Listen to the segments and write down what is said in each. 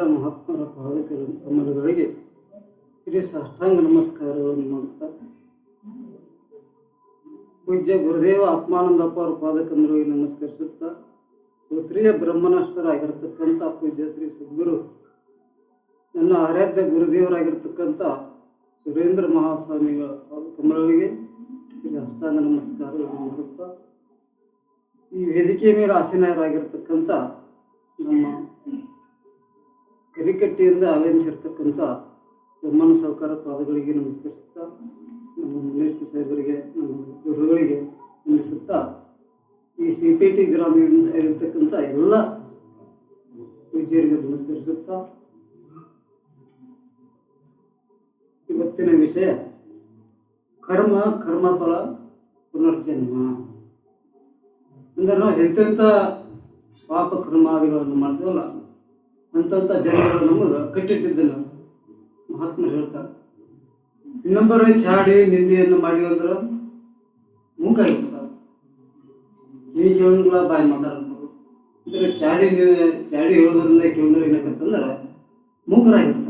ಎಲ್ಲ ಮಹಾತ್ಮರ ಪಾದಕರು ಕಮಲಗಳಿಗೆ ಶ್ರೀ ಸಾಷ್ಟಾಂಗ ನಮಸ್ಕಾರವನ್ನು ಮಾಡುತ್ತಾ, ಪೂಜ್ಯ ಗುರುದೇವ ಆತ್ಮಾನಂದಪ್ಪ ಅವರ ಪಾದಕಂದರಿಗೆ ನಮಸ್ಕರಿಸುತ್ತಾ, ಶ್ರೋತ್ರಿಯ ಬ್ರಹ್ಮನಷ್ಟರಾಗಿರ್ತಕ್ಕಂಥ ಪೂಜ್ಯ ಶ್ರೀ ಸದ್ಗುರು, ನನ್ನ ಆರಾಧ್ಯ ಗುರುದೇವರಾಗಿರ್ತಕ್ಕಂಥ ಸುರೇಂದ್ರ ಮಹಾಸ್ವಾಮಿಗಳ ಕಮಲಗಳಿಗೆ ಶ್ರೀ ಅಷ್ಟಾಂಗ ನಮಸ್ಕಾರವನ್ನು ಮಾಡುತ್ತಾ, ಈ ವೇದಿಕೆಯ ಮೇಲೆ ಆಸೀನರಾಗಿರ್ತಕ್ಕಂಥ ನಮ್ಮ ಕರಿಕಟ್ಟಿಯಿಂದ ಆಗಮಿಸಿರ್ತಕ್ಕಂಥ ಬೊಮ್ಮನ ಸಹಕಾರ ಪಾದಗಳಿಗೆ ನಮಸ್ಕರಿಸುತ್ತಾ, ನಮ್ಮ ಮುನೇಶ್ ಸಾಹೇಬರಿಗೆ, ನಮ್ಮ ಗುರುಗಳಿಗೆ ವಂದಿಸುತ್ತಾ ಈ ಸಿ ಪಿ ಟಿ ಗ್ರಾಮದಿಂದ ಇರತಕ್ಕಂಥ ಎಲ್ಲ ಪೂಜ್ಯರಿಗೆ ನಮಸ್ಕರಿಸುತ್ತಾ, ಇವತ್ತಿನ ವಿಷಯ ಕರ್ಮ, ಕರ್ಮಫಲ, ಪುನರ್ಜನ್ಮ. ಅಂದ್ರೆ ನಾವು ಎಂತೆಂಥ ಪಾಪ ಕರ್ಮಾದಿಗಳನ್ನು ಮಾಡ್ತೀವಲ್ಲ ಅಂತಂಥ ಜನಗಳು ನಮಗೆ ಕಟ್ಟಿಟ್ಟಿದ್ದಿಲ್ಲ ಮಹಾತ್ಮ ಹೇಳ್ತಾರೆ. ಇನ್ನೊಬ್ಬರ ಚಾಡಿ ನಿಂದೆಯನ್ನು ಮಾಡಿ ಅಂದ್ರೆ ಮೂಕ ಈ ಜೀವನಗಳ ಬಾಯಿ ಮಾತಾಡ್ತಾರೆ ಚಾಡಿ ಚಾಡಿ ಹೇಳೋದ್ರಿಂದ ಕೇಳಿದ್ರೆ ಏನಕ್ಕಂತಂದ್ರೆ ಮೂಕರಾಗಿರ್ತಾರೆ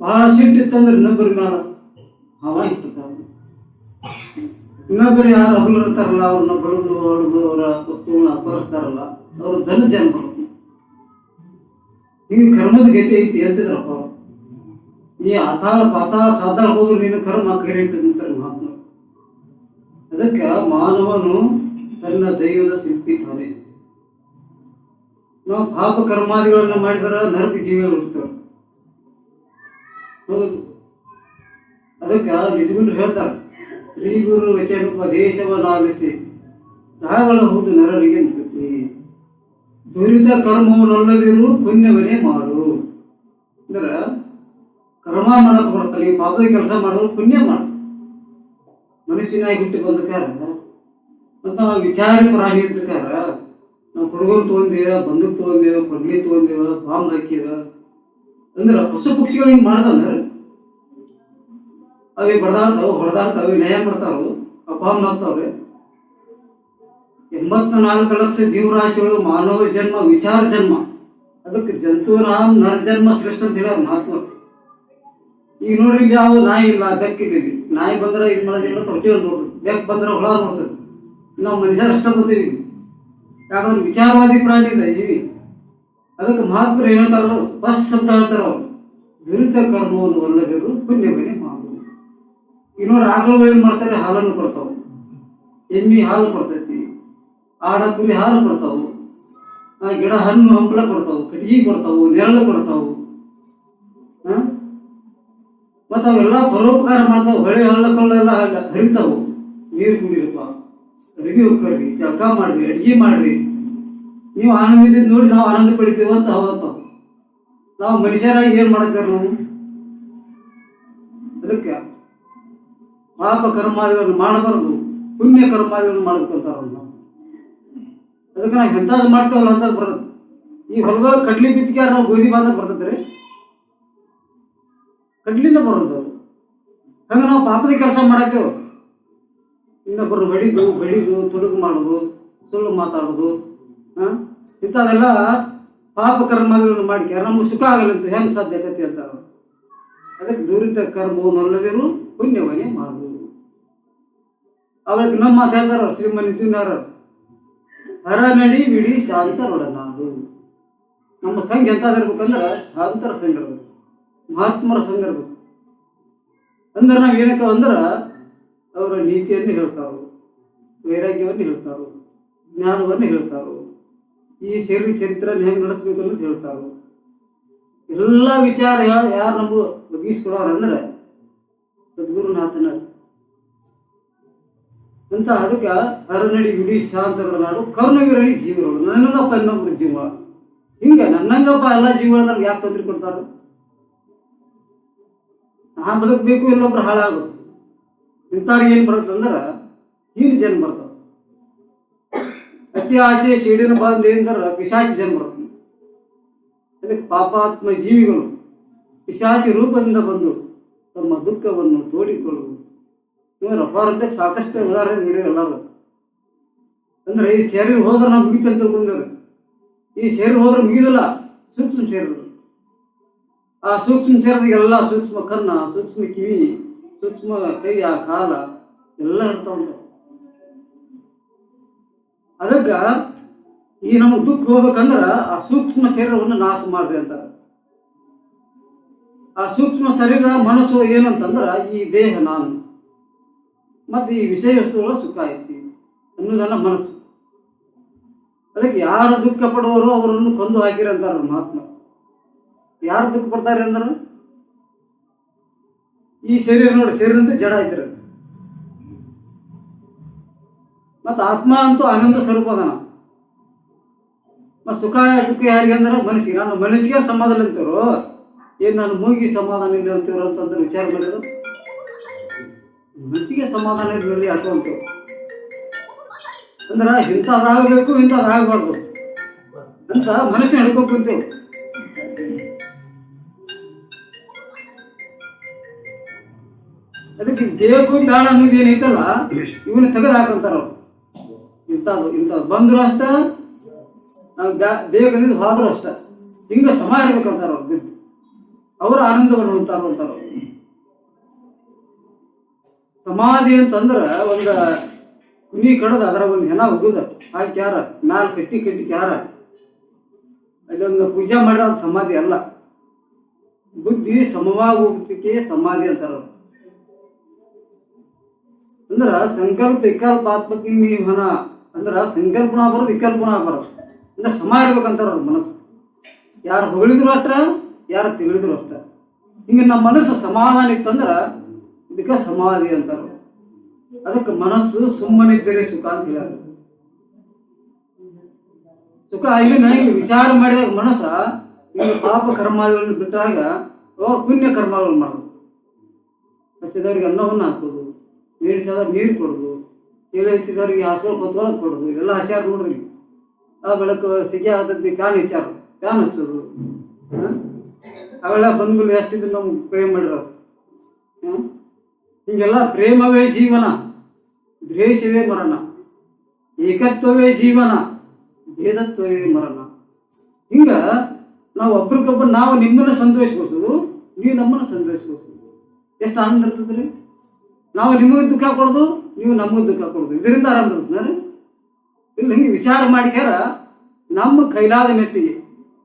ಬಹಳ ಸಿಟ್ಟಿತ್ತಂದ್ರೆ ಇನ್ನೊಬ್ಬರ ಮೇಲೆ ಹವಾ ಇನ್ನೊಬ್ಬರು ಯಾರು ಹಗಲು ಇರ್ತಾರಲ್ಲ, ಅವ್ರನ್ನ ಬಡದು ಅವರ ವಸ್ತುಗಳನ್ನ ಅಪಹರಿಸ್ತಾರಲ್ಲ, ಅವ್ರ ಧನ ಜನ್ಮರು ಈಗ ಕರ್ಮದ ಗತಿ ಐತಿ ಅವ್ರು. ಈ ಅತಾಳ ಪಾತಾಳ ಸಾತಾಳ ಹೋದ್ರು ನೀನು ಕರ್ಮ ಕರೀತ ನಿಂತಾರೆ ಮಹಾತ್ಮ. ಅದಕ್ಕೆ ಮಾನವನು ತನ್ನ ದೈವದ ಶಕ್ತಿ ತಾನೆ. ನಾವು ಪಾಪ ಕರ್ಮಾದಿಗಳನ್ನ ಮಾಡಿದ್ರೆ ನರಕ ಜೀವಿಗಳು ಇರ್ತವೆ ಅದಕ್ಕೆ ನಿಜಗುಂಡ್ರು ಹೇಳ್ತಾರೆ ಶ್ರೀ ಗುರು ವಚನೋಪದೇಶವನ್ನಾಲಿಸಿ ತಾಗಳು ಹೌದು ನರರಿಗೆ ಮುಕ್ತಿ ದುರಿತ ಕರ್ಮವನ್ನಲ್ಲದಿರು ಪುಣ್ಯವನ್ನೇ ಮಾಡು. ಅಂದ್ರ ಕರ್ಮ ಮಾಡಕ್ ಬರ್ತಲ್ಲ ಪಾಪದ ಕೆಲಸ ಮಾಡೋರು ಪುಣ್ಯ ಮಾಡು. ಮನುಷ್ಯನಾಗಿ ಹುಟ್ಟಿ ಬಂದಕಾರ ಅಂತ ನಾವು ವಿಚಾರ ಪ್ರಾಣಿ ಇದ್ದಕಾರ ನಾವು ಹುಡುಗರು ತೊಗೊಂಡೇವ, ಬಂದೂಕ್ ತೊಗೊಂಡೇವ, ಕೊಡ್ಲಿ ತೊಗೊಂಡೇವ ಬಾಂಬ್ ಹಾಕಿದ. ಅಂದ್ರ ಹೊಸ ಪಕ್ಷಿಗಳು ಹಿಂಗ್ ಮಾಡ್ದಂದ್ರ ಅಲ್ಲಿ ಬಡದಾಡ್ತಾವ ಹೊಡೆದಾಡ್ತಾವ ನ್ಯಾಯ ಮಾಡ್ತಾವ ಅಪಾಮ್ ಆಗ್ತಾವ್ರೆ ಎಂಬತ್ತ ನಾಲ್ಕು ಲಕ್ಷ ಜೀವರಾಶಿಗಳು ಮಾನವ ಜನ್ಮ, ವಿಚಾರ ಜನ್ಮ. ಅದಕ್ಕೆ ಜಂತು, ರಾಮ್ ನರಜನ್ಮ ಶ್ರೇಷ್ಠ ಅಂತ ಹೇಳ್ಯಾರ ಮಹಾತ್ಮ. ಈಗ ನೋಡ್ರಿ ಇಲ್ಲಿ ಯಾವ ನಾಯಿ ಇಲ್ಲ ಬೆಕ್ಕಿದೆ ನಾಯಿ ಬಂದ್ರೆ ಇದು ಮಾಡೋದಿಲ್ಲ ಪ್ರತಿಯೊಂದು ನೋಡ್ರಿ ಬೆಕ್ ಬಂದ್ರೆ ಹುಳ ನೋಡ್ತದೆ. ನಾವು ಮನುಷ್ಯರು ಅಷ್ಟ ಯಾಕಂದ್ರೆ ವಿಚಾರವಾದಿ ಪ್ರಾಣಿ ಇಲ್ಲ ಜೀವಿ. ಅದಕ್ಕೆ ಏನಂತಾರೋ ಹೇಳ್ತಾರೋ ಸ್ಪಷ್ಟ ಶಬ್ದ ಹೇಳ್ತಾರ ವಿರುದ್ಧ ಕರ್ಮವನ್ನು ಒಲ್ಲದಿರು ಪುಣ್ಯವನ್ನೇ ಮಾಡು ಮಾಡುವುದು. ಆಕಳುಗಳು ಏನ್ ಮಾಡ್ತಾರೆ? ಹಾಲನ್ನು ಕೊಡ್ತಾವ ಎಮ್ಮಿ ಹಾಲು ಕೊಡ್ತೈತಿ. ಆಡ ಕುರಿ ಹಾಲು ಕೊಡ್ತಾವು. ಗಿಡ ಹಣ್ಣು ಹಂಪಲ ಕೊಡ್ತಾವು, ಕಟ್ಟಿಗೆ ಕೊಡ್ತಾವು, ನೆರಳು ಕೊಡ್ತಾವು. ಮತ್ತೆ ಅವೆಲ್ಲ ಪರೋಪಕಾರ ಮಾಡ್ತಾವೆ, ಹೊಳೆ ಹಳ್ಳ ಕಳ್ಳೆಲ್ಲ ಹರಿತಾವು. ನೀರು ಕುಡಿಯಪ್ಪ, ಅಡಿಗೆ ಹೋಗ್ರಿ ಜಳಕ ಮಾಡ್ರಿ, ಅಡಿಗೆ ಮಾಡ್ರಿ. ನೀವು ಆನಂದಿದ್ದು ನೋಡಿ ನಾವು ಆನಂದ ಪಡಿತೀವಿ ಅಂತ ಅವತ್ತಾವ ನಾವು ಮನುಷ್ಯರಾಗಿ ಏನ್ ಮಾಡ್ತೇವೆ ನಾವು? ಅದಕ್ಕೆ ಪಾಪ ಕರ್ಮಾದಿಗಳನ್ನು ಮಾಡಬಾರ್ದು, ಪುಣ್ಯ ಕರ್ಮಾದಿಗಳನ್ನು ಮಾಡಬೇಕಂತಾರ ನಾವು. ಅದಕ್ಕೆ ನಾವು ಎಂಥದ್ದು ಮಾಡ್ತೇವಲ್ಲ ಅಂತ ಬರೋದು. ಈ ಹೊಲದಾಗ ಕಡ್ಲಿ ಬಿತ್ತಿಗೆ ನಾವು ಗೋಧಿ ಬಾಂಧ ರೀ. ಕಡ್ಲಿನ ಬರೋದು ಹಂಗೆ ಹಂಗ ನಾವು ಪಾಪದ ಕೆಲಸ ಮಾಡಕ್ಕೆ ಇನ್ನೊಬ್ಬರು ಬಡಿದು ಬಡಿದು ತುಡುಗು ಮಾಡೋದು, ಸುಳ್ಳು ಮಾತಾಡೋದು, ಹಾಂ? ಇಂಥವೆಲ್ಲ ಪಾಪ ಕರ್ಮಗಳನ್ನು ಮಾಡ್ಕ್ಯಾರ ನಮ್ಗೆ ಸುಖ ಆಗಲ್ಲ ಅಂತ ಸಾಧ್ಯ ಆಗತ್ತೆ ಅಂತ ಅದಕ್ಕೆ ದುರಿತ ಕರ್ಮವನ್ನಲ್ಲದಿರು ಪುಣ್ಯವನೇ ಮಾಡೋದು ಅವಳಿಗೆ ನಮ್ಮ ಮಾತು ಹೇಳ್ತಾರ, ಶ್ರೀಮನಿ ಹರ ವಿಡಿ ಬಿಡಿ ಶಾಂತರೊಡನಾಡು ನಮ್ಮ ಸಂಘ ಎಂತ ಇರ್ಬೇಕಂದ್ರೆ ಶಾಂತರ ಸಂಘ ಇರ್ಬೇಕು. ಮಹಾತ್ಮರ ಸಂಘ ಇರ್ಬೇಕು. ಅಂದ್ರೆ ನಾವು ಏನಕ್ಕ ಅಂದ್ರೆ ಅವರ ನೀತಿಯನ್ನು ಹೇಳ್ತಾರೋ, ವೈರಾಗ್ಯವನ್ನು ಹೇಳ್ತಾರೋ, ಜ್ಞಾನವನ್ನು ಹೇಳ್ತಾರೋ, ಈ ಶರೀರ ಚರಿತ್ರೆ ಹೆಂಗ್ ನಡೆಸ್ಬೇಕು ಅನ್ನೋದು ಹೇಳ್ತಾರೋ. ಎಲ್ಲ ವಿಚಾರ ಯಾರು ನಮಗೂ ಒದಗಿಸ್ಕೊಡೋರು ಅಂದ್ರೆ ಸದ್ಗುರುನಾಥನ ಅಂತ ಅದಕ್ಕೆ ಅರನಡಿ ವಿಧಿ ಶಾಂತಗಳ ನಾಡು ಕರ್ಣವೀರಳಿ ಜೀವಗಳು ನನ್ನಂಗಪ್ಪ ಇನ್ನೊಬ್ರು ಜೀವ. ಹಿಂಗೆ ನನ್ನಂಗಪ್ಪ ಎಲ್ಲ ಜೀವಗಳದಾಗ ಯಾಕೆ ತೊಂದರೆ ಕೊಡ್ತಾರ? ನಾ ಬದುಕಬೇಕು ಇನ್ನೊಬ್ರು ಹಾಳಾಗು. ಇಂಥವ್ರಿಗೆ ಏನ್ ಬರುತ್ತಂದ್ರ ಹೀನ ಜನ್ಮ ಬರ್ತಾವ. ಅತಿ ಆಸೆ ಸಿಡಿನ ಬಂದ ಏನಂದ್ರ ಪಿಶಾಚಿ ಜನ್ಮ ಬರುತ್ತೆ ಅದಕ್ಕೆ ಪಾಪಾತ್ಮ ಜೀವಿಗಳು ಪಿಶಾಚಿ ರೂಪದಿಂದ ಬಂದು ತಮ್ಮ ದುಃಖವನ್ನು ತೋಡಿಕೊಳ್ಳುವುದು. ಇವರು ಅಂತ ಸಾಕಷ್ಟು ಉದಾಹರಣೆ ನೀಡಿರಿ ಎಲ್ಲರೂ. ಅಂದ್ರೆ ಈ ಸೇರಿ ಹೋದ್ರೆ ನಾವು ಮುಗಿತಂತ ಬಂದ್ರೆ ಈ ಸೇರಿ ಹೋದ್ರೆ ಮುಗಿದಿಲ್ಲ, ಸೂಕ್ಷ್ಮ ಸೇರಿದ್ರು. ಆ ಸೂಕ್ಷ್ಮ ಸೇರಿದಾಗೆಲ್ಲ ಸೂಕ್ಷ್ಮ ಕನ್ನ ಸೂಕ್ಷ್ಮ ಕಿವಿ, ಸೂಕ್ಷ್ಮ ಕೈ, ಆ ಕಾಲ ಎಲ್ಲ ಒಂದು ಅದಕ್ಕ ಈ ನಮ್ಗೆ ದುಃಖ ಹೋಗ್ಬೇಕಂದ್ರ ಆ ಸೂಕ್ಷ್ಮ ಶರೀರವನ್ನು ನಾಶ ಮಾಡಿದೆ ಅಂತ. ಆ ಸೂಕ್ಷ್ಮ ಶರೀರ, ಮನಸ್ಸು ಏನಂತಂದ್ರ ಈ ದೇಹ ನಾನು. ಮತ್ತೆ ಈ ವಿಷಯ ವಸ್ತುಗಳ ಸುಖ ಐತಿ ಅನ್ನೋದನ್ನ ಮನಸ್ಸು. ಅದಕ್ಕೆ ಯಾರು ದುಃಖ ಪಡುವವರು ಅವರನ್ನು ಕೊಂದು ಹಾಕಿರಂತಾರ ಮಹಾತ್ಮ. ಯಾರು ದುಃಖ ಪಡ್ತಾರೆ ಅಂದ್ರೆ ಈ ಶರೀರ ನೋಡಿ, ಶರೀರ ಅಂತ ಜಡ ಐತಿರ ಮತ್ತು ಆತ್ಮ ಅಂತೂ ಆನಂದ ಸ್ವರೂಪ ಅದ ಮತ್ತು ಸುಖ, ದುಃಖ ಯಾರಿಗೆ ಅಂದ್ರೆ ಮನಸ್ಸಿಗೆ. ನಾನು ಮನಸ್ಸಿಗೆ ಸಮಾಧಾನ ಅಂತೀರೋ? ಏನು ನಾನು ಮೂಗಿ ಸಮಾಧಾನ ಇಲ್ಲ ಅಂತೀರೋ ಅಂತಂದ್ರೆ ವಿಚಾರ ಮಾಡಿದ್ರು? ಮನಸ್ಸಿಗೆ ಸಮಾಧಾನ ಇರಲಿ ಅದು ಅಂತ. ಅಂದ್ರ ಇಂಥದ್ದಾಗಬೇಕು, ಇಂಥದ್ದಾಗಬಾರ್ದು. ಅಂತ ಮನಸ್ಸಿನ ಹಿಡ್ಕೊಂಡ್ ಕುಂತೇವೆ ಅದಕ್ಕೆ ದೇಹಕ್ಕೂ ಬೇಡ ಅನ್ನೋದು ಏನೈತಲ್ಲ ಇವನ್ನ ತೆಗೆದು ಹಾಕಂತಾರ ಅವ್ರು. ಇಂಥದ್ದು ಇಂಥದ್ದು ಬಂದ್ರು ಅಷ್ಟ, ನಾವು ದೇಹದಿಂದ ಹೋದ್ರು ಅಷ್ಟ. ಹಿಂಗ ಸಮ ಇರ್ಬೇಕಂತಾರ ಅವ್ರ. ಆನಂದವನ್ನು ಅಂತಾರ ಅಂತಾರ. ಸಮಾಧಿ ಅಂತಂದ್ರ ಒಂದ ಕುನಿ ಕಡದ ಅದರ ಒಂದು ಹೆಣ ಉಗುದ ಆ ಯಾರ? ಮ್ಯಾಲ ಕಟ್ಟಿ ಕಟ್ಟಿ ಯಾರ? ಅದೊಂದು ಪೂಜೆ ಮಾಡಿರೋ ಸಮಾಧಿ ಅಲ್ಲ. ಬುದ್ಧಿ ಸಮವಾಗಿ ಹೋಗ್ತಿಕ್ಕೆ ಸಮಾಧಿ ಅಂತಾರ. ಅಂದ್ರ ಸಂಕಲ್ಪ ವಿಕಲ್ಪ ಆತ್ಮಕಿಮನ ಅಂದ್ರ ಸಂಕಲ್ಪನ ಬರೋದು ವಿಕಲ್ಪನ ಬರೋದು. ಅಂದ್ರೆ ಸಮ ಇರ್ಬೇಕಂತಾರ ಅವ್ರ ಮನಸ್ಸು. ಯಾರು ಹೊಗಳಿದ್ರು ಅಷ್ಟ, ಯಾರು ತಿಳಿದ್ರು ಅಷ್ಟ. ಹಿಂಗೆ ನಮ್ಮ ಮನಸ್ಸು ಸಮಾಧಾನ ಇತ್ತಂದ್ರ ಇದಕ್ಕ ಸಮಾಧಿ ಅಂತಾರೆ. ಅದಕ್ಕೆ ಮನಸ್ಸು ಸುಮ್ಮನಿದ್ದರೆ ಸುಖ ಅಂತ ಹೇಳೋದು. ಸುಖ ಇಲ್ಲಿನ ಇಲ್ಲಿ ವಿಚಾರ ಮಾಡಿದಾಗ ಮನಸ್ಸ ಇಲ್ಲಿ ಪಾಪ ಕರ್ಮಗಳನ್ನು ಬಿಟ್ಟಾಗ ಅವಾಗ ಪುಣ್ಯ ಕರ್ಮಗಳನ್ನು ಮಾಡೋದು. ಹಸಿದವರಿಗೆ ಅನ್ನವನ್ನು ಹಾಕೋದು, ನೀರು ಸಾದ ನೀರು ಕೊಡೋದು, ಚೀಲ ಎತ್ತಿದವ್ರಿಗೆ ಹಸು ಕೊತ್ತೋದು ಕೊಡೋದು, ಇವೆಲ್ಲ ಹಸಿಯಾಗಿ ನೋಡ್ರಿ ಆ ಬೆಳಕು ಸಿಗಿ ಆದದ್ದು ಫ್ಯಾನ್ ವಿಚಾರ ಫ್ಯಾನ್ ಹಚ್ಚೋದು? ಅವೆಲ್ಲ ಬಂದ್ಮೇಲೆ ಎಷ್ಟಿದ್ರು ನಮ್ಗೆ ಪ್ರೇಮ ಮಾಡಿರೋ? ಹಿಂಗೆಲ್ಲ ಪ್ರೇಮವೇ ಜೀವನ, ದ್ವೇಷವೇ ಮರಣ, ಏಕತ್ವವೇ ಜೀವನ, ಭೇದತ್ವವೇ ಮರಣ. ಹಿಂಗ ನಾವು ಒಬ್ರಿಗೊಬ್ಬರು ನಾವು ನಿಮ್ಮನ್ನ ಸಂತೋಷಿಸೋದು ನೀವು ನಮ್ಮನ್ನ ಸಂತೋಷಿಸೋದು ಎಷ್ಟು ಆನಂದ ಇರ್ತದ್ರಿ ನಾವು ನಿಮಗೆ ದುಃಖ ಕೊಡೋದು, ನೀವು ನಮಗೆ ದುಃಖ ಕೊಡೋದು. ಇದರಿಂದ ಆನಂದ ಇರ್ತದೆ ಇಲ್ಲ, ಹಿಂಗೆ ವಿಚಾರ ಮಾಡಿಕ್ಯಾರ ನಮ್ಮ ಕೈಲಾದ ಮೆಟ್ಟಿಗೆ,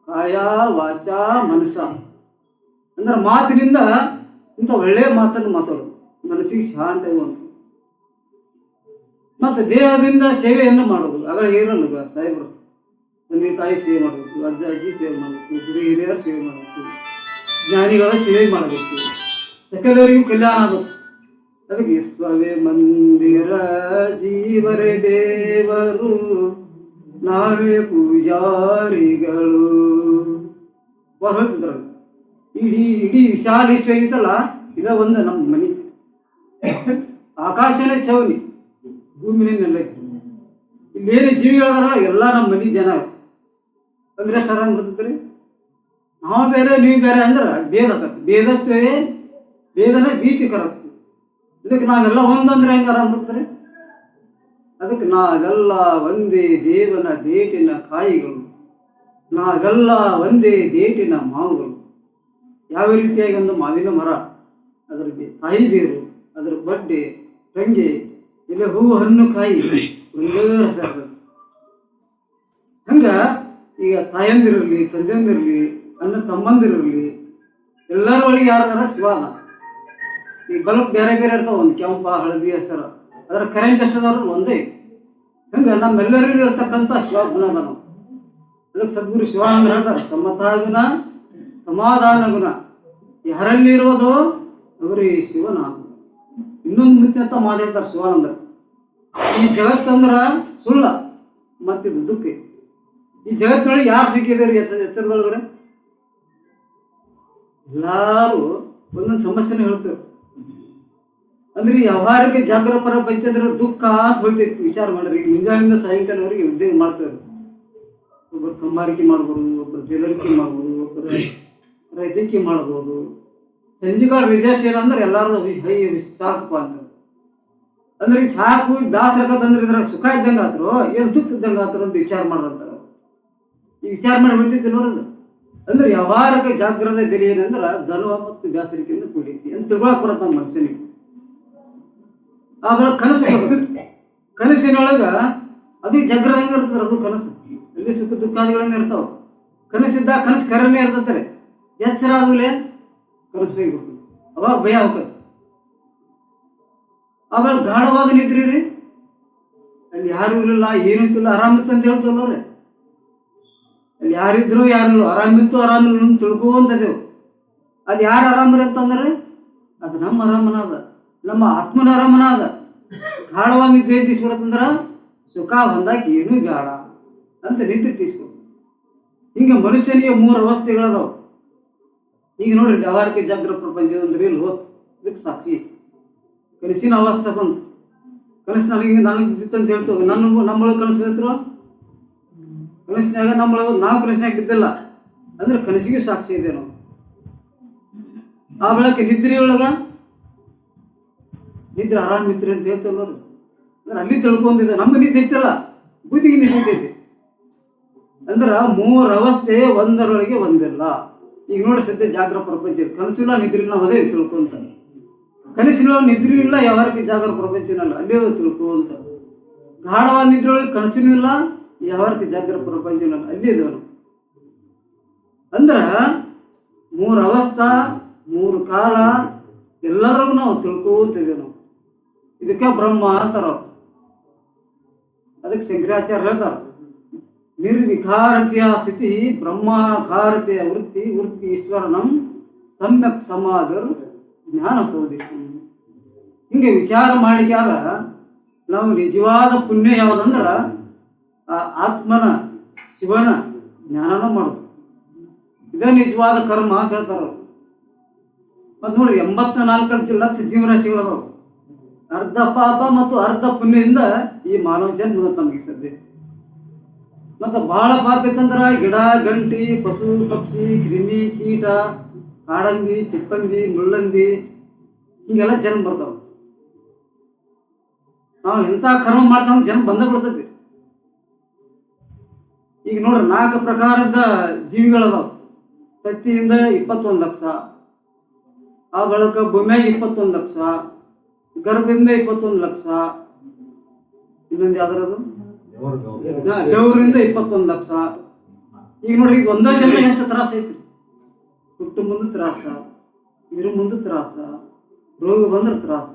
ಕಾಯ, ವಾಚ, ಮನಸ್ಸ. ಅಂದ್ರೆ ಮಾತಿನಿಂದ ಇಂಥ ಒಳ್ಳೆಯ ಮಾತನ್ನು ಮಾತಾಡೋದು. ಮನಸ್ಸಿಗೆ ಶಾಂತ ಉಂಟು ಮತ್ತೆ ದೇಹದಿಂದ ಸೇವೆಯನ್ನು ಮಾಡೋದು ಆಗ ತಾಯಿ ಸಾಹೇಬರು. ತಂದೆ ತಾಯಿ ಸೇವೆ ಮಾಡಬೇಕು, ಅಜ್ಜ, ಅಜ್ಜಿ ಸೇವೆ ಮಾಡಬೇಕು, ಗುರು, ಹಿರಿಯರ ಸೇವೆ ಮಾಡಬೇಕು. ಜ್ಞಾನಿಗಳ ಸೇವೆ ಮಾಡಬೇಕು. ಸಕಲರಿಗೂ ಕಲ್ಯಾಣ ಅದು ಅದಕ್ಕೆ ಸ್ವಾಮಿ ಮಂದಿರ ಜೀವರೇ ದೇವರು, ನಾವೇ ಪೂಜಾರಿಗಳು. ಹೊರ ಇಡೀ ಇಡೀ ವಿಶಾಲ ಐತಲ್ಲ ಇದ ಒಂದು ನಮ್ಮ ಮನಿ. ಆಕಾಶನೇ ಚೌನಿ. ಭೂಮಿನೇ ನೆಲೆ ಇಲ್ಲೇನು ಜೀವಿಗಳದಾರ ಎಲ್ಲ ನಮ್ಮ ಮನಿ ಜನ ಅಂದ್ರೆ ಸರ್ ನಾವು ಬೇರೆ, ನೀವು ಬೇರೆ ಅಂದ್ರೆ ಭೇದ ಆಕತ್ತಿ. ಭೇದತ್ವೇ ಭೇದನೇ ಕರತ್ತೆ ಇದಕ್ಕೆ ನಾವೆಲ್ಲ ಒಂದಂದ್ರೆ ಹೆಂಗಾರ ಅಂಬತ್ರಿ ಅದಕ್ಕೆ ನಾವೆಲ್ಲ ಒಂದೇ ದೇವನ ದೇಟಿನ ಕಾಯಿಗಳು. ನಾವೆಲ್ಲ ಒಂದೇ ದೇಟಿನ ಮಾವುಗಳು. ಯಾವ ರೀತಿಯಾಗಿ ಒಂದು ಮಾವಿನ ಮರ ಅದರಿಗೆ ತಾಯಿ ಬೇರು ಅದರ ಬಡ್ಡಿ ತಂಗಿ ಇಲ್ಲ ಹೂವು ಹಣ್ಣು ಕಾಯಿ ರಸ. ಹಂಗ ಈಗ ತಾಯಂದಿರಲಿ ತಂದೆಯಂದಿರಲಿ ಅಣ್ಣ ತಮ್ಮಂದಿರಲಿ ಎಲ್ಲರ ಒಳಗೆ ಯಾರದಾರ ಶಿವಾನ. ಈ ಬಲ್ಬ್ ಬೇರೆ ಬೇರೆ ಇರ್ತಾವ ಒಂದು ಕೆಂಪ ಹಳದಿ ಹೆಸರು. ಅದರ ಕರೆಂಟ್ ಎಷ್ಟದಾದ್ರು ಒಂದೇ. ಹಂಗ ನಮ್ಮೆಲ್ಲರಿಗೂ ಇರ್ತಕ್ಕಂಥ ಶಿವ ಗುಣ ನಾವು ಅದಕ್ಕೆ ಸದ್ಗುರು ಶಿವಾನಂದ ಹೇಳ್ತಾರೆ ಸಮತಾ ಗುಣ ಸಮಾಧಾನ ಗುಣ. ಯಾರಲ್ಲಿ ಇರೋದು ಅವರೇ ಶಿವನ ಇನ್ನೊಂದು ಅಂತ ಮಾತಾಡ್ತಾರೆ ಶಿವಾನಂದ ಈ ಜಗತ್ತಂದ್ರ ಸುಳ್ಳ ಮತ್ತಿದು ದುಃಖ. ಈ ಜಗತ್ತಿನೊಳಗೆ ಯಾರು ಸಿಕ್ಕಿದ್ದಾರೆ ಎಚ್ಚರ ಎಚ್ಚರದೊಳಗರೆ? ಎಲ್ಲಾರು ಒಂದೊಂದು ಸಮಸ್ಯೆನ ಹೇಳ್ತೇವೆ. ಅಂದ್ರೆ ವ್ಯವಹಾರಕ್ಕೆ ವ್ಯವಹಾರಕ್ಕೆ ಜಾಗೃಪರ ಪಂಚದ್ರ ದುಃಖ ಅಂತ ಹೋಗ್ತೈತಿ. ವಿಚಾರ ಮಾಡ್ರಿ. ಈಗ ಮುಂಜಾನೆಯಿಂದ ಸಾಯಂಕಾಲವರೆಗೆ ಉದ್ಯೋಗ ಮಾಡ್ತೇವೆ. ಒಬ್ಬರು ಕಂಬಾರಿಕೆ ಮಾಡ್ಬೋದು, ಒಬ್ಬರು ಟೇಲರಿಕೆ ಮಾಡ್ಬೋದು, ಒಬ್ಬರು ರೈತಿಕೆ ಮಾಡ್ಬೋದು. ಸಂಜೆಗಾಲ ರಿಜೆಸ್ಟ್ ಏನಂದ್ರೆ ಎಲ್ಲಾರು ಹೈ ಅಂತ ಅಂದ್ರೆ ಈಗ ಸಾಕು ಅಂದ್ರೆ ಇದ್ರಾಗ ಸುಖ ಇದ್ದಂಗೆ ಆತ್ರು ಏನು ದುಃಖ ಇದ್ದಂಗೆ ಅಂತ ವಿಚಾರ ಮಾಡ್ರಂತಾರ ಈ ವಿಚಾರ ಮಾಡಿ ಬಿಡ್ತೈತಿ ನೋಡೋದು ಅಂದ್ರೆ ವ್ಯವಹಾರಕ್ಕೆ ಜಾಗ್ರತೆ ಬೆಲೆ ಏನಂದ್ರೆ ಧನುವ ಮತ್ತು ಬ್ಯಾಸರಿಕೆಯಿಂದ ಕೂಡಿತಿ ಅಂತ ತಿಳ್ಕೊಳಕ್ ಬರತ್ತ ಮನುಷ್ಯನಿಗೆ ಆಮೇಲೆ ಕನಸು. ಕನಸಿನೊಳಗ ಅದು ಜಾಗ್ರತೆ ಹೆಂಗ ಇರ್ತದೆ ಅದು ಕನಸು? ಇಲ್ಲಿ ಸುಖ ದುಃಖಾದಿಗಳನ್ನ ಇರ್ತಾವ. ಕನಸಿದ್ದ ಕನಸು ಕರನೇ ಇರ್ತಾರೆ ಎಚ್ಚರ ಆದ್ಮೇಲೆ ಅವಾಗ ಭಯ ಹೋಗ್ತದೆ ಆಮೇಲೆ ಗಾಢವಾದ ನಿದ್ರಿ ರೀ ಅಲ್ಲಿ ಯಾರು ಇರಲಿಲ್ಲ, ಏನೂ ಇತ್ತಿಲ್ಲ ಆರಾಮಿತ್ತು ಅಂತ ಹೇಳ್ತಲ್ಲ ರೀ ಅಲ್ಲಿ ಯಾರಿದ್ರು ಯಾರು ಆರಾಮಿತ್ತು ಆರಾಮಿಲ್ಲ ಅಂತ ತಿಳ್ಕೊಂತದೇವು ಅದು ಯಾರು ಆರಾಮರಿ ಅಂತಂದ್ರೆ ಅದು ನಮ್ಮ ಆರಾಮನಾದ, ನಮ್ಮ ಆತ್ಮನ ಆರಾಮನಾದ. ಗಾಢವಾಗಿ ನಿದ್ರೆ ತೀಸ್ಕೊಡತ್ತಂದ್ರ ಸುಖ ಬಂದಾಗ ಏನೂ ಗಾಢ ಅಂತ ನಿದ್ರೆ ತೀಸ್ಕೊಡ್ತು ಹಿಂಗೆ ಮನುಷ್ಯನಿಗೆ ಮೂರು ಅವಸ್ಥೆಗಳದಾವ. ಈಗ ನೋಡ್ರಿ, ವ್ಯವಹಾರಕ್ಕೆ ಜಾಗ್ರ ಪ್ರಪಂಚ ಇಲ್ಲಿ ಹೋತ್ ಇದಕ್ಕೆ ಸಾಕ್ಷಿ. ಕನಸಿನ ಅವಸ್ಥೆ ಬಂತು ಕನಸು ನನಗೆ ನನಗೆ ಅಂತ ಹೇಳ್ತೇವೆ. ನನ್ನ ನಮ್ಮೊಳಗೆ ಕನಸು ಬಿದ್ರು ಕನಸಿನಾಗ ನಮ್ಮೊಳಗೆ ನಾವು ಕನಸಿನಾಗ ಬಿದ್ದಿಲ್ಲ. ಅಂದ್ರೆ ಕನಸಿಗೆ ಸಾಕ್ಷಿ ಇದೆ ನಾವು ಆ ನಿದ್ರೆ ನಿದ್ರೆಯೊಳಗ ನಿದ್ರೆ ಆರಾಮ ನಿದ್ರೆ ಅಂತ ಹೇಳ್ತೇವೆ ನೋಡ್ರಿ. ಅಂದ್ರೆ ಅಲ್ಲಿ ತಿಳ್ಕೊಂಡಿದ್ದೆ. ನಮ್ಗೆ ನಿದ್ದೆ ಇತ್ತಲ್ಲ. ಬುದ್ಧಿಗೆ ನಿದ್ದೆ ಐತಿ ಅಂದ್ರ ಮೂರು ಅವಸ್ಥೆ ಒಂದರೊಳಗೆ ಒಂದಿಲ್ಲ. ಈಗ ನೋಡಿ ಸದ್ಯ ಜಾಗ್ರ ಪ್ರಪಂಚ ಕನಸಿಲ್ಲ ನಿದ್ರಿಲ್ಲ ಅದೇ ತಿಳ್ಕೊಂತ ಕನಸಿನ ನಿದ್ರಿ ಇಲ್ಲ, ಯಾವಾರಕ್ಕೆ ಜಾಗರ ಪ್ರಪಂಚನಲ್ಲ ಅಲ್ಲೇ ತಿಳ್ಕೊಂತ. ಗಾಢವಾದ ನಿದ್ರೊಳಗೆ ಕನಸಿನೂ ಇಲ್ಲ, ಯಾವಾರಕ್ಕೆ ಜಾಗರ ಪ್ರಪಂಚನಲ್ಲ ಅಲ್ಲೇ ಇದ್ದವನು ಅಂದ್ರ ಮೂರು ಅವಸ್ಥಾ, ಮೂರು ಕಾಲ, ಎಲ್ಲರಿಗೂ ನಾವು ತಿಳ್ಕೊಂತೀವಿ ನಾವು. ಇದಕ್ಕೆ ಬ್ರಹ್ಮ ಅಂತಾರ. ಅದಕ್ಕೆ ಶಂಕರಾಚಾರ್ಯ ಹೇಳ್ತಾರ. ನಿರ್ವಿಕಾರತೆಯ ಸ್ಥಿತಿ, ಬ್ರಹ್ಮಾಕಾರತೆಯ ವೃತ್ತಿ ವೃತ್ತಿ ಈಶ್ವರನಂ, ಸಮ್ಯಕ್ ಸಮಾಧರು ಜ್ಞಾನ ಸೌದಿ ಹಿಂಗೆ ವಿಚಾರ ಮಾಡಿಕಾರ ನಾವು ನಿಜವಾದ ಪುಣ್ಯ ಯಾವುದಂದ್ರ, ಆ ಆತ್ಮನ, ಶಿವನ ಜ್ಞಾನನ ಮಾಡೋದು. ಇದೇ ನಿಜವಾದ ಕರ್ಮ ಅಂತ ಹೇಳ್ತಾರ ನೋಡ್ರಿ, ಎಂಬತ್ತ ನಾಲ್ಕು ಲಕ್ಷ ಶಿವನವರು ಅರ್ಧ ಪಾಪ ಮತ್ತು ಅರ್ಧ ಪುಣ್ಯದಿಂದ ಈ ಮಾನವ ಜನ್ಮ ನಮಗೆ ಮತ್ತೆ ಬಹಳ ಬಾರ್ಬೇಕಂದ್ರ ಗಿಡ, ಗಂಟಿ, ಪಶು, ಪಕ್ಷಿ, ಕ್ರಿಮಿ, ಕೀಟ, ಕಾಡಂಗಿ ಚಿಪ್ಪಂದಿ ಮುಳ್ಳಂದಿ ಹಿಂಗೆಲ್ಲ ಜನ್ಮ ಬರ್ತಾವ. ನಾವು ಎಂತ ಕರ್ಮ ಮಾಡ್ತಾವ ಜನ್ಮ ಬಂದ ಬಿಡ್ತೈತಿ ಈಗ ನೋಡ್ರಿ, ನಾಲ್ಕು ಪ್ರಕಾರದ ಜೀವಿಗಳದಾವ ತತ್ತಿಯಿಂದ ಇಪ್ಪತ್ತೊಂದು ಲಕ್ಷ ಆ ಬಳಕ ಭೂಮಿಯಾಗ ಇಪ್ಪತ್ತೊಂದು ಲಕ್ಷ, ಗರ್ಭದಿಂದ ಇಪ್ಪತ್ತೊಂದು ಲಕ್ಷ, ಇನ್ನೊಂದು ಯಾವ್ದಾರದು ದೇವರಿಂದ ಇಪ್ಪತ್ತೊಂದು ಲಕ್ಷ. ಈಗ ನೋಡ್ರಿ, ಈಗ ಒಂದೇ ಜನ ಎಷ್ಟು ತ್ರಾಸ ಐತಿ ಮುಂದೆ ತ್ರಾಸ ಇದ್ರ ಮುಂದೆ ತ್ರಾಸ, ರೋಗ ಬಂದ್ರ ತ್ರಾಸ,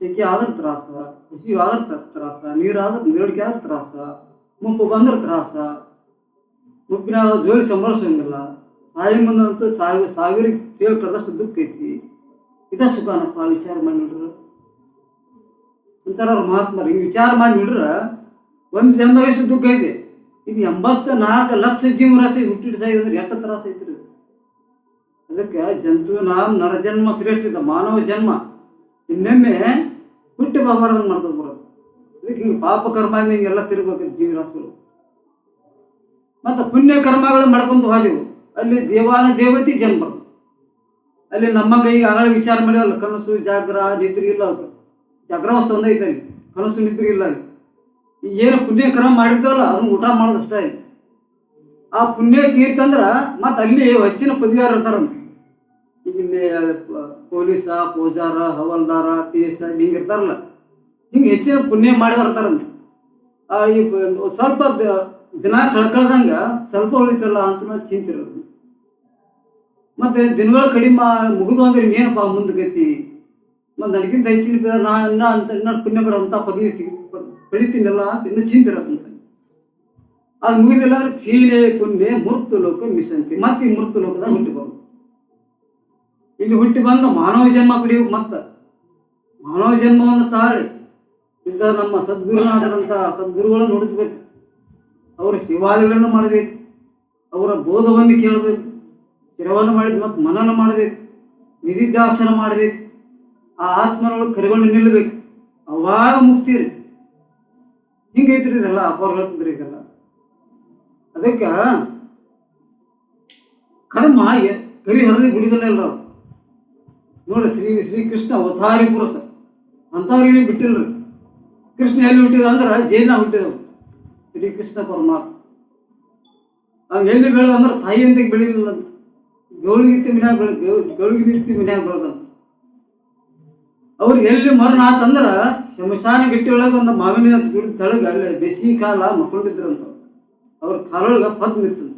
ಸೆಕೆ ಆದ್ರ ತ್ರಾಸ, ಹಸಿ ಆದ್ರ ತ್ರಾಸ ನೀರಾದ್ರ ನೀರಡಿಕೆ ಆದ್ರ ತ್ರಾಸ, ಮುಪ್ಪು ಬಂದ್ರ ತ್ರಾಸ, ಮುಪ್ಪಿನ ಜೋಲಿ ಸಂಭಾಳಿಸಂಗಿಲ್ಲ ಸಾಯಿ ಮುಂದಂತೂ ಸಾವಿರ ಸಾವಿರ ಸೇಲ್ ಕಳೆದಷ್ಟು ದುಃಖ ಐತಿ. ಇದ ಸುಖನಪ್ಪ ವಿಚಾರ ಮಾಡಿ ನೋಡ್ರ. ಅಂತಾರ ಅವ್ರ ಮಹಾತ್ಮರು. ವಿಚಾರ ಮಾಡಿ ನೋಡ್ರ ಒಂದು ಜನದಾಗ ಎಷ್ಟು ದುಃಖ ಐತಿ? ಇದು ಎಂಬತ್ತ ನಾಲ್ಕು ಲಕ್ಷ ಜೀವರಾಶಿ ಹುಟ್ಟಿಡ್ ಸಾಯಿ ಅಂದ್ರೆ ಎಷ್ಟು ತ್ರಾಸ ಐತ್ರಿ ಅದಕ್ಕೆ ಜಂತು, ನಾಮ್ ನರಜನ್ಮ ಶ್ರೇಷ್ಠ ಇದೆ, ಮಾನವ ಜನ್ಮ. ಇನ್ನೊಮ್ಮೆ ಹುಟ್ಟಿ ಬಾಬಾರದಂಗೆ ಮಾಡ್ಕೊಂಡು ಬರೋದು. ಅದಕ್ಕೆ ಹಿಂಗೆ ಪಾಪ ಕರ್ಮ ಹಿಂಗೆಲ್ಲ ತಿರ್ಬೇಕು ಜೀವರಾಶಿಗಳು ಮತ್ತು ಪುಣ್ಯ ಕರ್ಮಗಳು ಮಾಡ್ಕೊಂಡು ಹೋದೆವು. ಅಲ್ಲಿ ದೇವಾನ ದೇವತಿ ಜನ್ಮ ಅಲ್ಲಿ ನಮ್ಮ ಕೈ ಅರಳ ವಿಚಾರ ಮಾಡಿವಲ್ಲ, ಕನಸು, ಜಾಗ್ರ, ನಿದ್ರಿ ಇಲ್ಲ ಅದು ಜಾಗ್ರ ವಸ್ತು ಒಂದೈತೆ ಅಲ್ಲಿ. ಕನಸು, ನಿದ್ರಿ ಇಲ್ಲ ಅಲ್ಲಿ. ಏನು ಪುಣ್ಯ ಕ್ರಮ ಮಾಡಿರ್ತವಲ್ಲ ಅದನ್ನ ಊಟ ಮಾಡೋದಷ್ಟೇ ಆ ಪುಣ್ಯ ತೀರ್ತಂದ್ರ ಮತ್ತೆ ಅಲ್ಲಿ ಹೆಚ್ಚಿನ ಪದವಿಯಾರ ಇರ್ತಾರ ಪೊಲೀಸ, ಪೂಜಾರ, ಹವಲ್ದಾರ ಪಿ ಎಸ್ ಹಿಂಗೆ ಇರ್ತಾರಲ್ಲ. ಹಿಂಗೆ ಹೆಚ್ಚಿನ ಪುಣ್ಯ ಮಾಡಿದಾರ ಆ ಈ ಸ್ವಲ್ಪ ದಿನ ಕಳ್ಕಳ್ದಂಗ ಸ್ವಲ್ಪ ಉಳಿತಲ್ಲ ಅಂತ ಚಿಂತೆ ಇರೋದು. ಮತ್ತೆ ದಿನಗಳು ಕಡಿಮೆ ಮುಗಿದು ಅಂದ್ರೆ ಏನಪ್ಪ ಮುಂದಕ್ಕೈತಿ ಮತ್ತೆ ನನಗಿಂತ ಹೆಚ್ಚಿನ ನಾ, ಇನ್ನ ಅಂತ, ಇನ್ನ ಪುಣ್ಯ ಅಂತ ಪದವಿ ಪಡಿತೀನಲ್ಲ ಅಂತ ಇನ್ನೂ ಚಿಂತೆ ಇರತ್ತಂತ ಅದು ಮುಗಿದಿಲ್ಲ ಚೀನೆ ಕುನ್ನೆ ಮೃತ್ಯು ಲೋಕ ಮಿಸಂತಿ ಮತ್ತೆ ಈ ಮೃತ್ಯು ಲೋಕದಾಗ ಹುಟ್ಟಿ ಬಂದು. ಇಲ್ಲಿ ಹುಟ್ಟಿ ಬಂದು ಮಾನವ ಜನ್ಮ ಪಡೆಯುವ ಮತ್ತ. ಮಾನವ ಜನ್ಮವನ್ನು ತಾಳಿ ಇದ್ದ ನಮ್ಮ ಸದ್ಗುರುನಾದಂತಹ ಸದ್ಗುರುಗಳನ್ನು ಹುಡುಕ್ಬೇಕು ಅವರ ಶಿವಾಲಯಗಳನ್ನು ಮಾಡಬೇಕು. ಅವರ ಬೋಧವನ್ನು ಕೇಳಬೇಕು. ಶಿರವನ್ನು ಮಾಡಿದ್ ಮತ್ತು ಮನನ ಮಾಡಬೇಕು. ನಿಧಿಧ್ಯಾಸನ ಮಾಡಬೇಕು. ಆ ಆತ್ಮನೊಳಗೆ ಕರೆಗೊಂಡು ನಿಲ್ಲಬೇಕು. ಅವಾಗ ಮುಕ್ತಿ ರೀ ಹಿಂಗೈತ್ರಿ ಇದೆಲ್ಲ ಅಪಾರ ಇದೆಲ್ಲ. ಅದಕ್ಕೆ ಕರ್ಮ ಕರಿಹರಿ ಬಿಡಿದಲ್ಲ ಇಲ್ಲ ನೋಡ್ರಿ ನೋಡಿ ಶ್ರೀ ಶ್ರೀಕೃಷ್ಣ ಅವತಾರಿ ಪುರುಷ ಅಂಥವ್ರಿಗೆ ಬಿಟ್ಟಿಲ್ರಿ? ಕೃಷ್ಣ ಎಲ್ಲಿ ಹುಟ್ಟಿದ ಅಂದ್ರೆ ಜೈನ ಹುಟ್ಟಿದವು. ಶ್ರೀಕೃಷ್ಣ ಪರಮಾತ್ಮ. ಅವ್ನು ಎಲ್ಲಿ ಬೆಳೆದ ಅಂದ್ರೆ ತಾಯಿ ಅಂತ ಬೆಳಿಲಿಲ್ಲ ಗೌಳಿಗಿತ್ತಿ ಮನ್ಯಾಗ ಬೆಳೆ ಗೌಳಿಗಿತ್ತಿ ಮನ್ಯಾಗ ಬೆಳೆದಂತ ಅವ್ರಿಗೆ ಎಲ್ಲಿ ಮರಣ ಆತಂದ್ರ ಶಮಶಾನ ಗಟ್ಟಿ ಒಳಗೆ ಒಂದು ಮಾವಿನ ಗಿಡ ತಳಗ ಅಲ್ಲಿ ಬೇಸಿಗೆ ಕಾಲ ಮಕ್ಕೊಂಡಿದ್ರಂತ ಅವ್ರ ಕಾಲೊಳಗೆ ಪದ್ ನಿಂತಂತ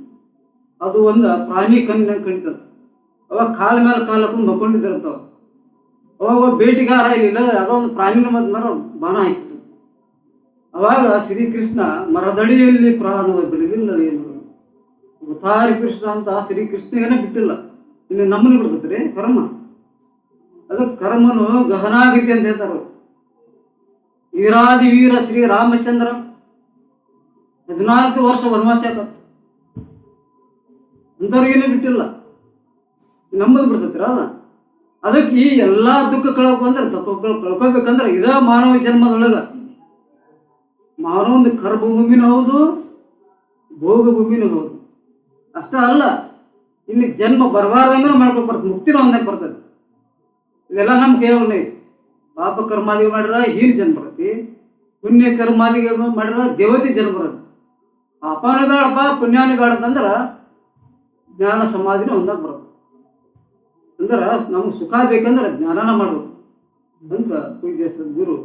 ಅದು ಒಂದು ಪ್ರಾಣಿ ಕಣ್ಣ ಕಣ್ತದ ಅವಾಗ ಕಾಲ ಮೇಲೆ ಕಾಲ ಹಾಕೊಂಡು ಮಕ್ಕೊಂಡಿದ್ರಂತ. ಅವಾಗ ಬೇಟಿಗಾರ ಇಲ್ಲ ಅದೊಂದು ಪ್ರಾಣಿ ಮರ ಬಾಣ ಹಾಕಿತ್ತು. ಅವಾಗ ಶ್ರೀಕೃಷ್ಣ ಮರದಡಿಯಲ್ಲಿ ಪ್ರಾಣ ಬಿಡಲಿಲ್ಲ ಏನು. ಅವತಾರಿ ಕೃಷ್ಣ ಅಂತ ಶ್ರೀಕೃಷ್ಣಗೇನೆ ಬಿಟ್ಟಿಲ್ಲ. ಇಲ್ಲಿ ನಮ್ಮನ್ನು ಬಿಡ್ತದ್ರಿ ಕರ್ಮ ಅದಕ್ಕೆ ಕರ್ಮನು ಗಹನಾಗತಿ ಅಂತ ಹೇಳ್ತಾರೆ. ವೀರಾದಿ ವೀರ ಶ್ರೀ ರಾಮಚಂದ್ರ. ಹದಿನಾಲ್ಕು ವರ್ಷ ವನವಾಸ ಆತ ಅಂಥವ್ರಿಗೇನೆ ಬಿಟ್ಟಿಲ್ಲ. ನಂಬದ್ ಬಿಡ್ತೈತಿರ ಅಲ್ಲ? ಅದಕ್ಕೆ ಈ ಎಲ್ಲಾ ದುಃಖ ಕಳ್ಕೊಂಡ್ರೆ ಕಳ್ಕೊಬೇಕಂದ್ರೆ ಇದ ಮಾನವ ಜನ್ಮದೊಳಗ. ಮಾನವಂದು ಕರ್ಮಭೂಮಿನೂ ಹೌದು ಭೋಗ ಭೂಮಿನೂ ಹೌದು. ಅಷ್ಟ ಅಲ್ಲ, ಇಲ್ಲಿ ಜನ್ಮ ಮಾಡ್ಕೊಕ್ ಬರ್ತದೆ ಮುಕ್ತಿನ ಒಂದಕ್ಕೆ ಬರ್ತದೆ. ಇದೆಲ್ಲ ನಮ್ಮ ಕೇವಲ ಪಾಪ ಕರ್ಮಾಲಿಗೆ ಮಾಡಿರ, ಹೀನ ಜನ್ಮ ಬರುತ್ತೆ. ಪುಣ್ಯ ಕರ್ಮಾಲಿಗೆ ಮಾಡಿರ, ದೇವತೆ ಜನ್ಮ ಬರುತ್ತೆ. ಪಾಪನೇ ಬೇಡಪ್ಪ, ಪುಣ್ಯನೇ ಅಂದ್ರೆ ಜ್ಞಾನ ಸಮಾಧಿನ ಒಂದಾಗ ಬರುತ್ತೆ. ಅಂದ್ರ ನಮ್ಗೆ ಸುಖ ಬೇಕಂದ್ರೆ ಜ್ಞಾನನ ಮಾಡಬೇಕು. ಅಂತ ಪೂಜ್ಯ ಸದ್ಗುರು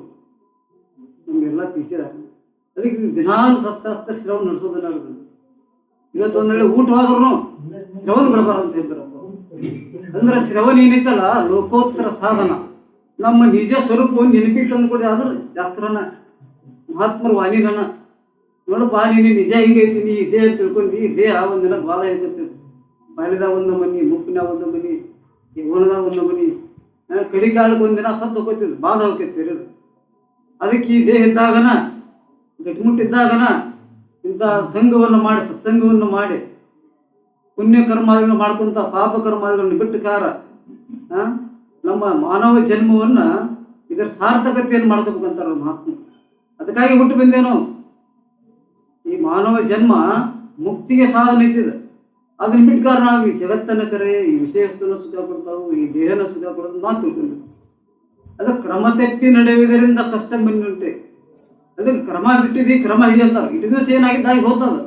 ನಮಗೆಲ್ಲ ತಿಳಿಸಿದ ಅದಕ್ಕೆ ದಿನಾಲ ಸಸ್ತಾಸ್ತ್ರ ಶ್ರವಣ ನಡೆಸೋದನ್ನ ಇವತ್ತು ಒಂದ್ ವೇಳೆ ಊಟ ಹೋದ್ರು ಶ್ರವಣ ಬಿಡಬಾರ್ದು ಅಂತ ಹೇಳ್ತಾರೆ ಅಂದ್ರೆ ಶ್ರವಣ ಏನೈತಲ್ಲ ಲೋಕೋತ್ತರ ಸಾಧನ. ನಮ್ಮ ನಿಜ ಸ್ವರೂಪವನ್ನು ನೆನಪಿಟ್ಟು ಕೂಡ ಆದ್ರೆ ಶಾಸ್ತ್ರನ ಮಹಾತ್ಮರ ವಾಣಿನ ನೋಡಪ್ಪ ನೀನು ನಿಜ ಹಿಂಗೈತಿ ನೀ ಇದೇ ತಿಳ್ಕೊಂಡಿ ತಿಳ್ಕೊಂಡು ಇದೇ ದೇಹ ಒಂದಿನ ಬಾಲ ಐತಿ ಬಾಲ್ಯದ ಒಂದು ಮನಿ ಮುಪ್ಪಿನ ಒಂದು ಮನಿ ಓಣದ ಒಂದು ಮನಿ. ಆ, ಕಡಿಗಾಲಕ್ಕೆ ಒಂದಿನ ಸತ್ತು ಹೋಗ್ತಿದ್ ಬಾಧ ಹೋಗ್ತೈತಿ ಅದಕ್ಕೆ ಈ ದೇಹ ಇದ್ದಾಗನ ಗಟ್ಟಿಮುಟ್ಟಿದ್ದಾಗನ ಇಂಥ ಸಂಘವನ್ನು ಮಾಡಿ ಸತ್ಸಂಗವನ್ನು ಮಾಡಿ ಪುಣ್ಯ ಕರ್ಮಾದಿಗಳು ಮಾಡ್ಕೊಂತ ಪಾಪ ಕರ್ಮಾದಿಗಳನ್ನು ಬಿಟ್ಟು ಕಾರ ನಮ್ಮ ಮಾನವ ಜನ್ಮವನ್ನ ಇದರ ಸಾರ್ಥಕತೆಯನ್ನು ಮಾಡ್ಕೋಬೇಕಂತಾರ ಮಹಾತ್ಮ ಅದಕ್ಕಾಗಿ ಹುಟ್ಟು ಬಂದೇನು? ಈ ಮಾನವ ಜನ್ಮ ಮುಕ್ತಿಗೆ ಸಾಧನೆ ಇಟ್ಟಿದೆ. ಅದನ್ನ ಬಿಟ್ಟು ಕಾರಣ ಈ ಜಗತ್ತನ್ನ ಕರೆ, ಈ ವಿಶೇಷತನ ಸುಖ ಕೊಡ್ತಾವು, ಈ ದೇಹನ ಸುಖ ಕೊಡೋದು ತಿಳ್ಕೊಂಡು ಅದು ಕ್ರಮ ತೆಪ್ಪಿ ನಡೆಯುವುದರಿಂದ ಕಷ್ಟ ಬಂದುಂಟೆ ಅದಕ್ಕೆ ಕ್ರಮ ಬಿಟ್ಟಿದಿ, ಕ್ರಮ ಇದೆ ಅಂತಾರೆ. ಇಟ್ಟು ದಿವಸ ಏನಾಗಿದ್ದಾಗಿ ಹೋಗ್ತದ.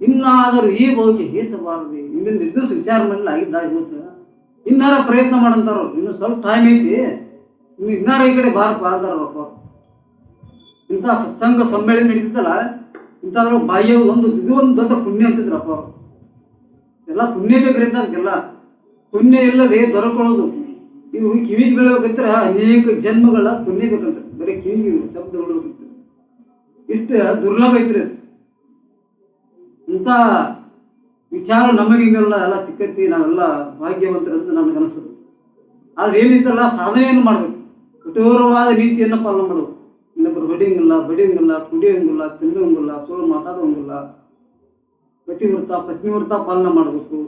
ಇನ್ನಾದರೂ ಈ ಭೋಗಿ ಹೇಸಬಾರದು ಇಲ್ಲಿಂದ ಇದ್ದರೂ ವಿಚಾರ ಮಾಡಲಿಲ್ಲ ಆಗಿದ್ದ ಇವತ್ತು. ಇನ್ನಾರ ಪ್ರಯತ್ನ ಮಾಡಂತಾರ. ಇನ್ನು ಸ್ವಲ್ಪ ಟೈಮ್ ಐತಿ. ಇನ್ನು ಇನ್ನಾರ ಈ ಕಡೆ ಬಾರಪ್ಪ ಅಂತಾರಪ್ಪ. ಇಂಥ ಸತ್ಸಂಗ ಸಮ್ಮೇಳನ ನಡೀತಲ್ಲ ಇಂಥದ್ರ ಬಾಯಿಯ ಒಂದು, ಇದು ಒಂದು ದೊಡ್ಡ ಪುಣ್ಯ ಅಂತಿದ್ರಪ್ಪ. ಎಲ್ಲ ಪುಣ್ಯ ಬೇಕ್ರಿ ಅದಕ್ಕೆಲ್ಲ? ಪುಣ್ಯ ಇಲ್ಲದೆ ದೊರಕೊಳ್ಳೋದು. ಇವು ಕಿವಿಗೆ ಬೀಳ್ಬೇಕಂದ್ರೆ ಅನೇಕ ಜನ್ಮಗಳ ಪುಣ್ಯ ಬೇಕಂತ. ಬರೀ ಕಿವಿಗೆ ಶಬ್ದಗಳು ಇಷ್ಟ ದುರ್ಲಭ ಐತ್ರಿ ಅದು. ಇಂಥ ವಿಚಾರ ನಮಗಿಂಗೆಲ್ಲ ಎಲ್ಲ ಸಿಕ್ಕತ್ತಿ ನಾವೆಲ್ಲ ಭಾಗ್ಯವಂತರಂತ ನನಗೆ ಅನಿಸ್ತದೆ ಆದ್ರೆ ಏನಿತ್ತಲ್ಲ ಸಾಧನೆಯನ್ನು ಮಾಡ್ಬೇಕು. ಕಠೋರವಾದ ನೀತಿಯನ್ನು ಪಾಲನೆ ಮಾಡಬೇಕು ಇನ್ನೊಬ್ಬರು ಹೊಡಿಯಂಗಿಲ್ಲ ಬಡಿಯಂಗಿಲ್ಲ ಕುಡಿಯಂಗಿಲ್ಲ ತಿನ್ನೋಂಗಿಲ್ಲ ಸುಳ್ಳು ಮಾತಾಡೋಂಗಿಲ್ಲ ಪತ್ನಿ ವೃತ್ತ ಪಾಲನೆ ಮಾಡಬೇಕು.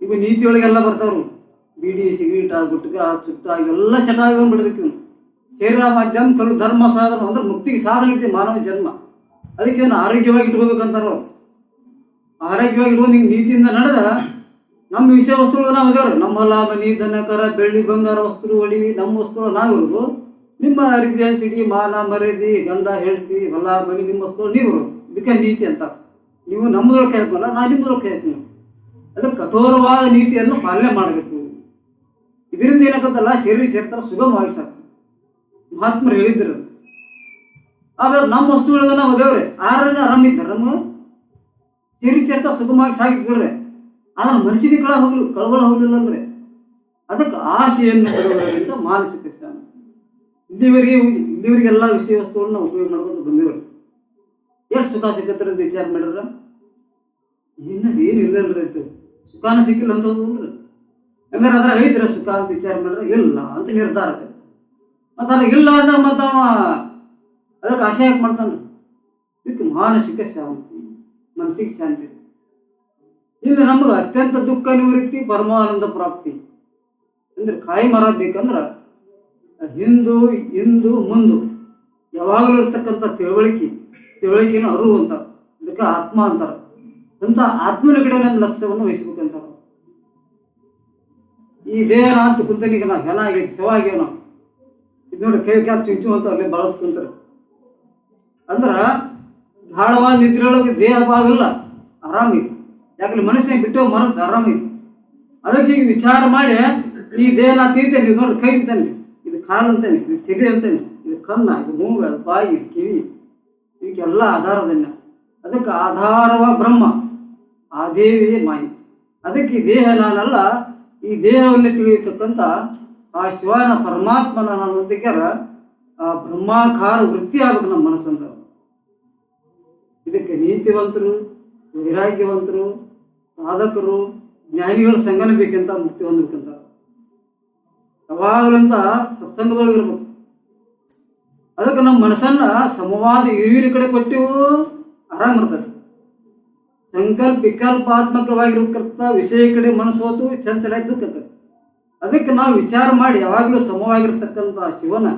ಇವು ನೀತಿಯೊಳಗೆಲ್ಲ ಬರ್ತಾವ್ರು. ಬೀಡಿ, ಸಿಗರೇಟ, ಗುಟ್ಕ ಚುಟ್ಟ ಇವೆಲ್ಲ ಚಟಾಗಿ ಬಿಡ್ಬೇಕು ಇವನು ಶರೀರ ಮಾಧ್ಯಮ, ಧರ್ಮ, ಸಾಧನ ಅಂದ್ರೆ ಮುಕ್ತಿಗೆ ಸಾಧನ ಮಾನವ ಜನ್ಮ. ಅದಕ್ಕೆ ಏನು ಆರೋಗ್ಯವಾಗಿ ಇಟ್ಕೋಬೇಕಂತಾರ ಅವ್ರು. ಆರೋಗ್ಯವಾಗಿ ಇಟ್ಕೊಂಡು ಹಿಂಗೆ ನೀತಿಯಿಂದ ನಡೆದ ನಮ್ಮ ವಿಷಯ ವಸ್ತುಗಳು ನಾವು ಅದೇವ್ರಿ ನಮ್ಮ ಲಾಭ, ನೀ ದನಕರ ಬೆಳ್ಳಿ, ಬಂಗಾರ ವಸ್ತು ಒಡಿವಿ, ನಮ್ಮ ವಸ್ತುಗಳು ನಾವಿರೋದು ನಿಮ್ಮ ಅರಿವಿ ಚಿಡಿ ಮಾನ, ಮರ್ಯಾದಿ, ಗಂಡ, ಹೆಂಡತಿ, ಹೊಲ, ಮನಿ, ನಿಮ್ಮ ವಸ್ತುಗಳು ನೀವು ಇದಕ್ಕೆ ನೀತಿ ಅಂತ. ನೀವು ನಮ್ಮದ್ರೊಳಗೆ ಕೇಳ್ಕೊಲ್ಲ ನಾ ನಿಮ್ಮದ್ರೊಳಗೆ ಕೇಳ್ತೀನಿ. ಅದು ಕಠೋರವಾದ ನೀತಿಯನ್ನು ಪಾಲನೆ ಮಾಡಬೇಕು. ಇದರಿಂದ ಏನಾಗತ್ತಲ್ಲ ಶರೀರ ಸೇರ್ತಾರ ಸುಗಮವಾಗಿ ಸಾಕು ಮಹಾತ್ಮರು ಹೇಳಿದ್ರು ಆಮೇಲೆ ನಮ್ಮ ವಸ್ತುಗಳನ್ನ ನಾವು ಅದೇವ್ರಿ ಆರನ್ನ ಆರಾಮಿದ್ದಾರೆ ನಮ್ಮ ಸೇರಿ ಚೇರ್ತ ಸುಗಮವಾಗಿ ಸಾಗಿ ಆದ್ರೆ ಮನುಷ್ಯನಿಗೆ ಕಳ ಹೋಗ್ಲು, ಕಳವಳ ಹೋಗ್ಲಿಲ್ಲ ಅಂದ್ರೆ. ಅದಕ್ಕೆ ಆಸೆಯನ್ನು ಬಿಡುವುದರಿಂದ ಮಾನಸಿಕ ಶಾಂತಿ. ಇಲ್ಲಿವರೆಗೆ ಎಲ್ಲ ವಿಷಯ ವಸ್ತುಗಳನ್ನ ಉಪಯೋಗ ಮಾಡ್ಕೊಂಡು ಬಂದಿವರು ಎಷ್ಟು ಸುಖ ಸಿಕ್ಕತ್ತರ ಅಂತ ವಿಚಾರ ಮಾಡ್ರ ಇನ್ನದು ಏನು ಇಲ್ಲ ರೈತರು ಸುಖಾನ ಸಿಕ್ಕಿಲ್ಲ ಅಂತ ಅಂದ್ರೆ. ಹಂಗಾರೆ ಅದ್ರಾಗ ರೈತರ ಸುಖ ಅಂತ ವಿಚಾರ ಮಾಡಿದ್ರೆ? ಇಲ್ಲ ಅಂತ ನಿರ್ಧಾರ. ಮತ್ತ ಇಲ್ಲ ಅಂದ ಮತ್ತ ಅದಕ್ಕೆ ಆಸೆ ಯಾಕೆ ಮಾಡ್ತಾನೆ? ಇದಕ್ಕೆ ಮಾನಸಿಕ ಶಾಂತಿ. ಮನಸ್ಸಿಗೆ ಶಾಂತಿ ಇನ್ನು ನಮ್ಗೆ ಅತ್ಯಂತ ದುಃಖ ನಿವೃತ್ತಿ ಪರಮಾನಂದ ಪ್ರಾಪ್ತಿ. ಅಂದ್ರೆ ಕಾಯಿ ಮರ ಬೇಕಂದ್ರ ಹಿಂದು ಇಂದು ಮುಂದು ಯಾವಾಗಲೂ ಇರ್ತಕ್ಕಂಥ ತಿಳುವಳಿಕೆ, ತಿಳುವಳಿಕೆನ ಅರು ಅಂತ. ಇದಕ್ಕೆ ಆತ್ಮ ಅಂತಾರ. ಅಂತ ಆತ್ಮನ ಕಡೆ ನನ್ನ ಲಕ್ಷ್ಯವನ್ನು ವಹಿಸ್ಬೇಕಂತಾರ. ಈ ದೇಹ ಅಂತ ಕುಂತನಿಗೆ ನಾವು ಹೆಣ ಆಗೈತಿ ಶವ ಇದು ನೋಡಿ ಕೈ ಕ್ಯಾಪ್ ಚುಂಚು ಅಂತ ಅಲ್ಲಿ ಬಳಸ್ಕೊಂತಾರೆ ಅಂದ್ರ ಗಾಢವಾದ ನಿದ್ರೆಯೊಳಗೆ ದೇಹ ಭಾಗಲ್ಲ ಆರಾಮಿದೆ ಯಾಕಂದ್ರೆ ಮನುಷ್ಯ ಬಿಟ್ಟು ಮರದ ಆರಾಮಿದೆ ಅದಕ್ಕೆ ಈಗ ವಿಚಾರ ಮಾಡಿ, ಈ ದೇಹ ನಾ ತಿಂತೇನೆ ಇದು ನೋಡಿ ಕೈ ಅಂತಾನೆ ಇದು ಕಾಲು ಅಂತಾನೆ ಇದು ತೆಗೆ ಅಂತಾನೆ ಇದು ಕಣ್ಣ, ಇದು ಮೂಗ, ಇದು ಬಾಯಿ, ಇದು ಕಿವಿ. ಇದಕ್ಕೆಲ್ಲ ಆಧಾರದನ್ನ ಅದಕ್ಕೆ ಆಧಾರವ ಬ್ರಹ್ಮ. ಆ ದೇವಿಯೇ ಮಾಯಿ. ಅದಕ್ಕೆ ಈ ದೇಹ ನಾನಲ್ಲ, ಈ ದೇಹವನ್ನು ತಿಳಿಯತಕ್ಕಂಥ ಆ ಶಿವನ ಪರಮಾತ್ಮನ ನಾನು ಬ್ರಹ್ಮಾಕಾರ ವೃತ್ತಿ ಆಗಬೇಕು ನಮ್ಮ ಮನಸ್ಸಂತ ಇದಕ್ಕೆ ನೀತಿವಂತರು, ವೈರಾಗ್ಯವಂತರು, ಸಾಧಕರು, ಜ್ಞಾನಿಗಳು ಸಂಗನ ಬೇಕಂತ ಮುಕ್ತಿ ಹೊಂದಬೇಕಂತ ಯಾವಾಗಲಂತ ಸತ್ಸಂಗದೊಳಗಿರ್ಬೇಕು. ಅದಕ್ಕೆ ನಮ್ಮ ಮನಸ್ಸನ್ನ ಸಮವಾದ ಹಿರಿಯರ ಕಡೆ ಕೊಟ್ಟಿವು ಆರಾಮ್ ಇರ್ತಾರೆ. ಸಂಕಲ್ಪ ವಿಕಲ್ಪಾತ್ಮಕವಾಗಿರ್ತಕ್ಕಂಥ ವಿಷಯ ಕಡೆ ಮನಸ್ಸು ಹೋತು ಚಂಚಲ ಅದಕ್ಕೆ ನಾವು ವಿಚಾರ ಮಾಡಿ ಯಾವಾಗಲೂ ಸಮವಾಗಿರ್ತಕ್ಕಂಥ ಶಿವನ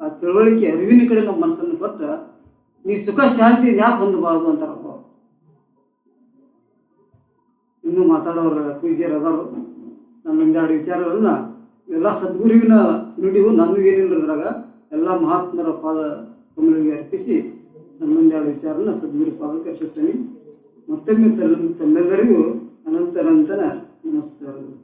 ಆ ತಿಳುವಳಿಕೆ ಅರಿವಿನ ಕಡೆ ನಮ್ಮ ಮನಸ್ಸನ್ನು ಕೊಟ್ಟ ನೀ ಸುಖ ಶಾಂತಿ ಯಾಕೆ ಹೊಂದಬಾರದು ಅಂತಾರಪ್ಪ. ಇನ್ನೂ ಮಾತಾಡೋರು ಪೂಜ್ಯರು ಅದಾರು ನನ್ನ ಒಂದೆರಡು ವಿಚಾರಗಳನ್ನ ಎಲ್ಲ ಸದ್ಗುರುವಿನ ನುಡಿವು ಏನಿಲ್ಲ ಅದ್ರಾಗ, ಎಲ್ಲ ಮಹಾತ್ಮರ ಪಾದ ಕಮಲಿಗೆ ಅರ್ಪಿಸಿ ನನ್ನೊಂದೆರಡು ವಿಚಾರನ ಸದ್ಗುರು ಪಾದಕ್ಕೆ ಅರ್ಪಿಸ್ತೀನಿ. ಮತ್ತೊಮ್ಮೆ ತಮ್ಮೆಲ್ಲರಿಗೂ ಅನಂತರಂತನ ನಮಸ್ಕಾರಗಳು